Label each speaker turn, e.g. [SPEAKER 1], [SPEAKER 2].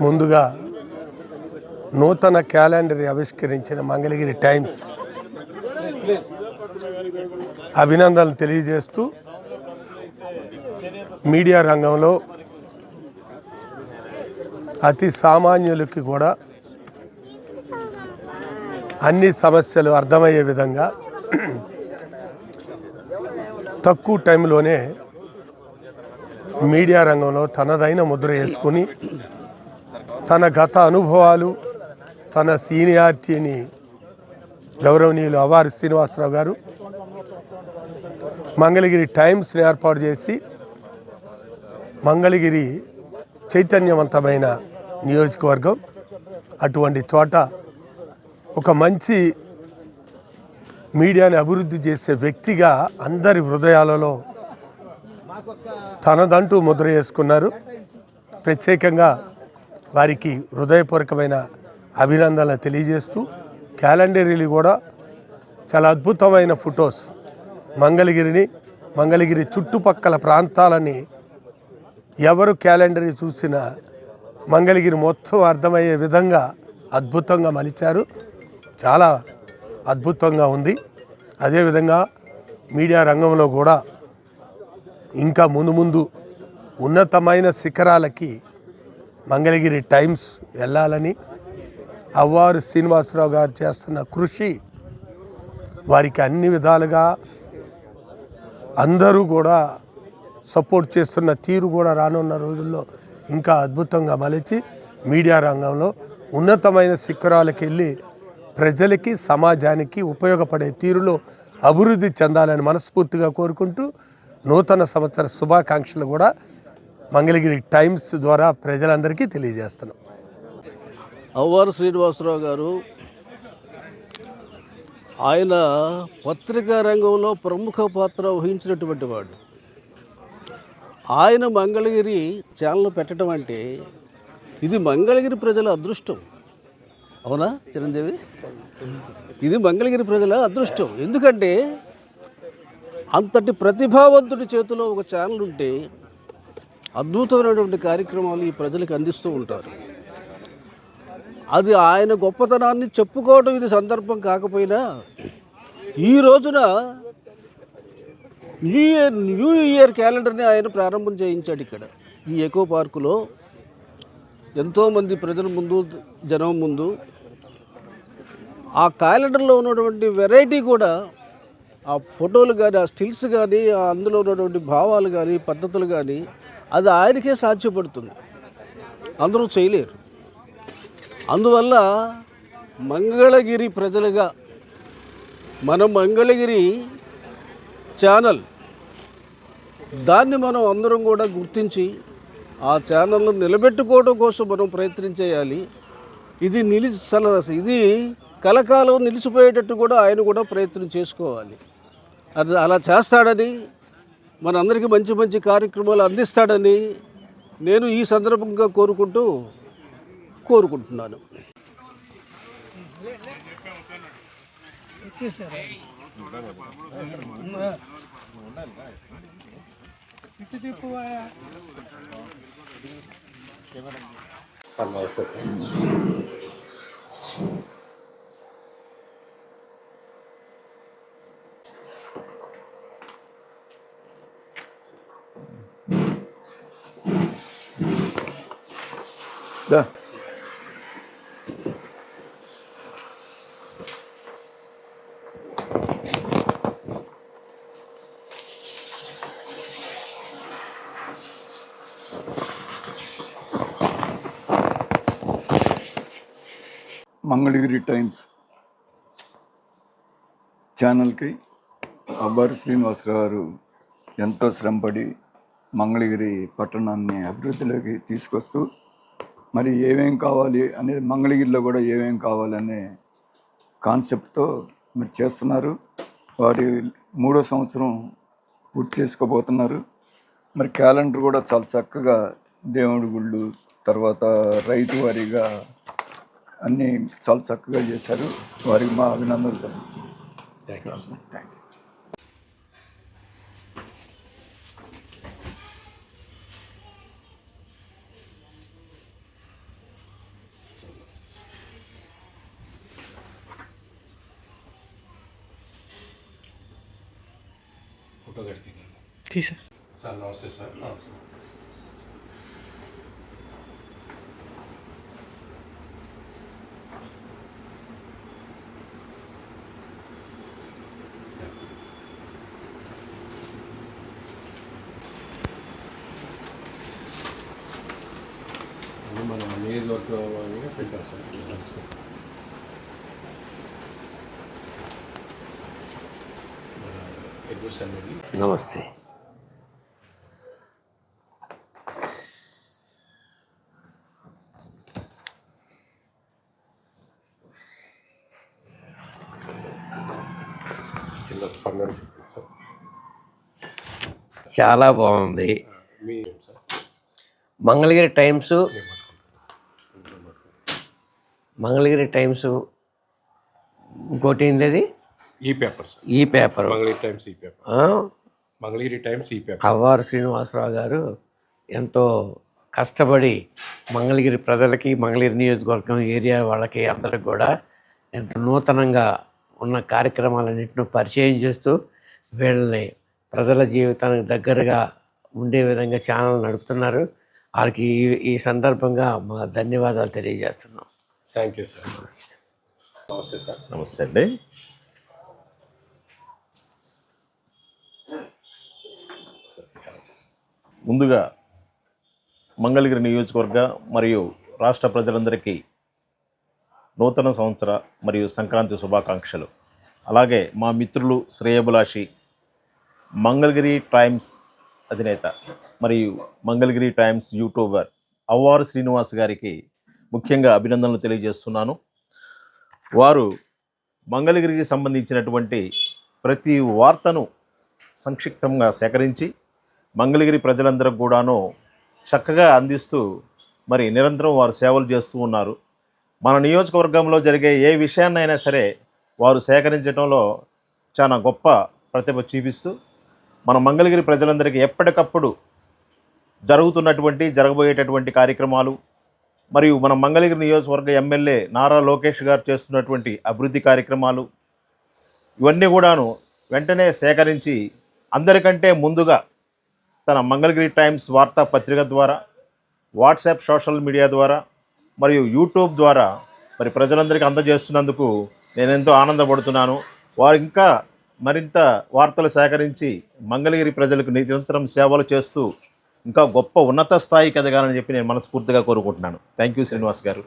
[SPEAKER 1] ముందుగా నూతన క్యాలెండర్ ఆవిష్కరించిన మంగళగిరి టైమ్స్ అభినందనలు తెలియజేస్తూ మీడియా రంగంలో అతి సామాన్యులకి కూడా అన్ని సమస్యలు అర్థమయ్యే విధంగా తక్కువ టైంలోనే మీడియా రంగంలో తనదైన ముద్ర వేసుకుని తన గత అనుభవాలు తన సీనియారిటీని గౌరవనీయులు అవారి శ్రీనివాసరావు గారు మంగళగిరి టైమ్స్ని ఏర్పాటు చేసి మంగళగిరి చైతన్యవంతమైన నియోజకవర్గం. అటువంటి చోట ఒక మంచి మీడియాని అభివృద్ధి చేసే వ్యక్తిగా అందరి హృదయాలలో తనదంటూ ముద్ర చేసుకున్నారు ప్రత్యేకంగా వారికి హృదయపూర్వకమైన అభినందనలు తెలియజేస్తూ క్యాలెండరీలు కూడా చాలా అద్భుతమైన ఫొటోస్ మంగళగిరిని మంగళగిరి చుట్టుపక్కల ప్రాంతాలని ఎవరు క్యాలెండరీ చూసినా మంగళగిరి మొత్తం అర్థమయ్యే విధంగా అద్భుతంగా మలిచారు. చాలా అద్భుతంగా ఉంది. అదేవిధంగా మీడియా రంగంలో కూడా ఇంకా ముందు ముందు ఉన్నతమైన శిఖరాలకి మంగళగిరి టైమ్స్ వెళ్ళాలని అవ్వారు శ్రీనివాసరావు గారు చేస్తున్న కృషి వారికి అన్ని విధాలుగా అందరూ కూడా సపోర్ట్ చేస్తున్న తీరు కూడా రానున్న రోజుల్లో ఇంకా అద్భుతంగా మలిచి మీడియా రంగంలో ఉన్నతమైన శిఖరాలకు వెళ్ళి ప్రజలకి సమాజానికి ఉపయోగపడే తీరులో అభివృద్ధి చెందాలని మనస్ఫూర్తిగా కోరుకుంటూ నూతన సంవత్సర శుభాకాంక్షలు కూడా మంగళగిరి టైమ్స్ ద్వారా ప్రజలందరికీ తెలియజేస్తున్నాం.
[SPEAKER 2] అవ్వారు శ్రీనివాసరావు గారు ఆయన పత్రికా రంగంలో ప్రముఖ పాత్ర వహించినటువంటి వాడు. ఆయన మంగళగిరి ఛానల్ పెట్టడం అంటే ఇది మంగళగిరి ప్రజల అదృష్టం. అవునా చిరంజీవి? ఇది మంగళగిరి ప్రజల అదృష్టం. ఎందుకంటే అంతటి ప్రతిభావంతుడి చేతిలో ఒక ఛానల్ ఉంటే అద్భుతమైనటువంటి కార్యక్రమాలు ఈ ప్రజలకు అందిస్తూ ఉంటారు. అది ఆయన గొప్పతనాన్ని చెప్పుకోవడం ఇది సందర్భం కాకపోయినా ఈ రోజున న్యూ ఇయర్ న్యూ ఇయర్ క్యాలెండర్ని ఆయన ప్రారంభం చేయించాడు ఇక్కడ. ఈ ఎకో పార్కులో ఎంతోమంది ప్రజల ముందు జనం ముందు ఆ క్యాలెండర్లో ఉన్నటువంటి వెరైటీ కూడా ఆ ఫోటోలు కానీ ఆ స్టిల్స్ కానీ ఆ అందులో ఉన్నటువంటి భావాలు కానీ పద్ధతులు కానీ అది ఆయనకే సాధ్యపడుతుంది. అందరూ చేయలేరు. అందువల్ల మంగళగిరి ప్రజలుగా మన మంగళగిరి ఛానల్ దాన్ని మనం అందరం కూడా గుర్తించి ఆ ఛానల్ను నిలబెట్టుకోవడం కోసం మనం ప్రయత్నం చేయాలి. ఇది నిలిచి ఇది కలకాలం నిలిచిపోయేటట్టు కూడా ఆయన కూడా ప్రయత్నం చేసుకోవాలి. అది అలా చేస్తాడని మనందరికీ మంచి మంచి కార్యక్రమాలు అందిస్తాడని నేను ఈ సందర్భంగా కోరుకుంటూ కోరుకుంటున్నాను.
[SPEAKER 3] Да. మంగళగిరి టైమ్స్ ఛానల్కి అబ్బారి శ్రీనివాసరావు గారు ఎంతో శ్రమపడి మంగళగిరి పట్టణాన్ని అభివృద్ధిలోకి తీసుకొస్తూ మరి ఏమేం కావాలి అనేది మంగళగిరిలో కూడా ఏమేం కావాలనే కాన్సెప్ట్తో మరి చేస్తున్నారు. వారి మూడో సంవత్సరం పూర్తి చేసుకోబోతున్నారు. మరి క్యాలెండర్ కూడా చాలా చక్కగా దేవుడి గుళ్ళు తర్వాత రైతు వారీగా అన్నీ చాలా చక్కగా చేశారు. వారికి మా అభినందనలు. థ్యాంక్ యూ
[SPEAKER 4] తీసా
[SPEAKER 1] సార్ నమస్తే సార్ మన నియోజకవర్గంగా పెట్టాం సార్
[SPEAKER 5] నమస్తే
[SPEAKER 1] స్పందన.
[SPEAKER 5] చాలా బాగుంది. మంగళగిరి టైమ్స్ మంగళగిరి టైమ్స్ ఇంకోటి ఏంది అది
[SPEAKER 6] e paper
[SPEAKER 5] e paper.
[SPEAKER 6] Mangalagiri Times e paper? Mangalagiri Times e paper.
[SPEAKER 5] Avvaru Srinivasarao garu ఎంతో కష్టపడి మంగళగిరి ప్రజలకి మంగళగిరి నియోజకవర్గం ఏరియా వాళ్ళకి అందరికి కూడా ఎంతో నూతనంగా ఉన్న కార్యక్రమాలన్నింటిని పరిచయం చేస్తూ వీళ్ళని ప్రజల జీవితానికి దగ్గరగా ఉండే విధంగా ఛానల్ నడుపుతున్నారు. వారికి ఈ ఈ సందర్భంగా మా ధన్యవాదాలు తెలియజేస్తున్నాం.
[SPEAKER 1] థ్యాంక్ యూ సార్ నమస్తే సార్
[SPEAKER 4] నమస్తే అండి. ముందుగా మంగళగిరి నియోజకవర్గ మరియు రాష్ట్ర ప్రజలందరికీ నూతన సంవత్సర మరియు సంక్రాంతి శుభాకాంక్షలు. అలాగే మా మిత్రులు శ్రేయభిలాషి మంగళగిరి టైమ్స్ అధినేత మరియు మంగళగిరి టైమ్స్ యూట్యూబర్ అవ్వారు శ్రీనివాస్ గారికి ముఖ్యంగా అభినందనలు తెలియజేస్తున్నాను. వారు మంగళగిరికి సంబంధించినటువంటి ప్రతి వార్తను సంక్షిప్తంగా సేకరించి మంగళగిరి ప్రజలందరికి కూడాను చక్కగా అందిస్తూ మరి నిరంతరం వారు సేవలు చేస్తూ ఉన్నారు. మన నియోజకవర్గంలో జరిగే ఏ విషయాన్నైనా సరే వారు సేకరించడంలో చాలా గొప్ప ప్రతిభ చూపిస్తూ మన మంగళగిరి ప్రజలందరికీ ఎప్పటికప్పుడు జరుగుతున్నటువంటి జరగబోయేటటువంటి కార్యక్రమాలు మరియు మన మంగళగిరి నియోజకవర్గ ఎమ్మెల్యే నారా లోకేష్ గారు చేస్తున్నటువంటి అభివృద్ధి కార్యక్రమాలు ఇవన్నీ కూడాను వెంటనే సేకరించి అందరికంటే ముందుగా తన మంగళగిరి టైమ్స్ వార్తాపత్రిక ద్వారా వాట్సాప్ సోషల్ మీడియా ద్వారా మరియు యూట్యూబ్ ద్వారా మరి ప్రజలందరికీ అందజేస్తున్నందుకు నేను ఎంతో ఆనందపడుతున్నాను. వారు ఇంకా మరింత వార్తలు సేకరించి మంగళగిరి ప్రజలకు నిరంతరం సేవలు చేస్తూ ఇంకా గొప్ప ఉన్నత స్థాయికి ఎదగాలని చెప్పి నేను మనస్ఫూర్తిగా కోరుకుంటున్నాను. థ్యాంక్ యూ శ్రీనివాస్ గారు.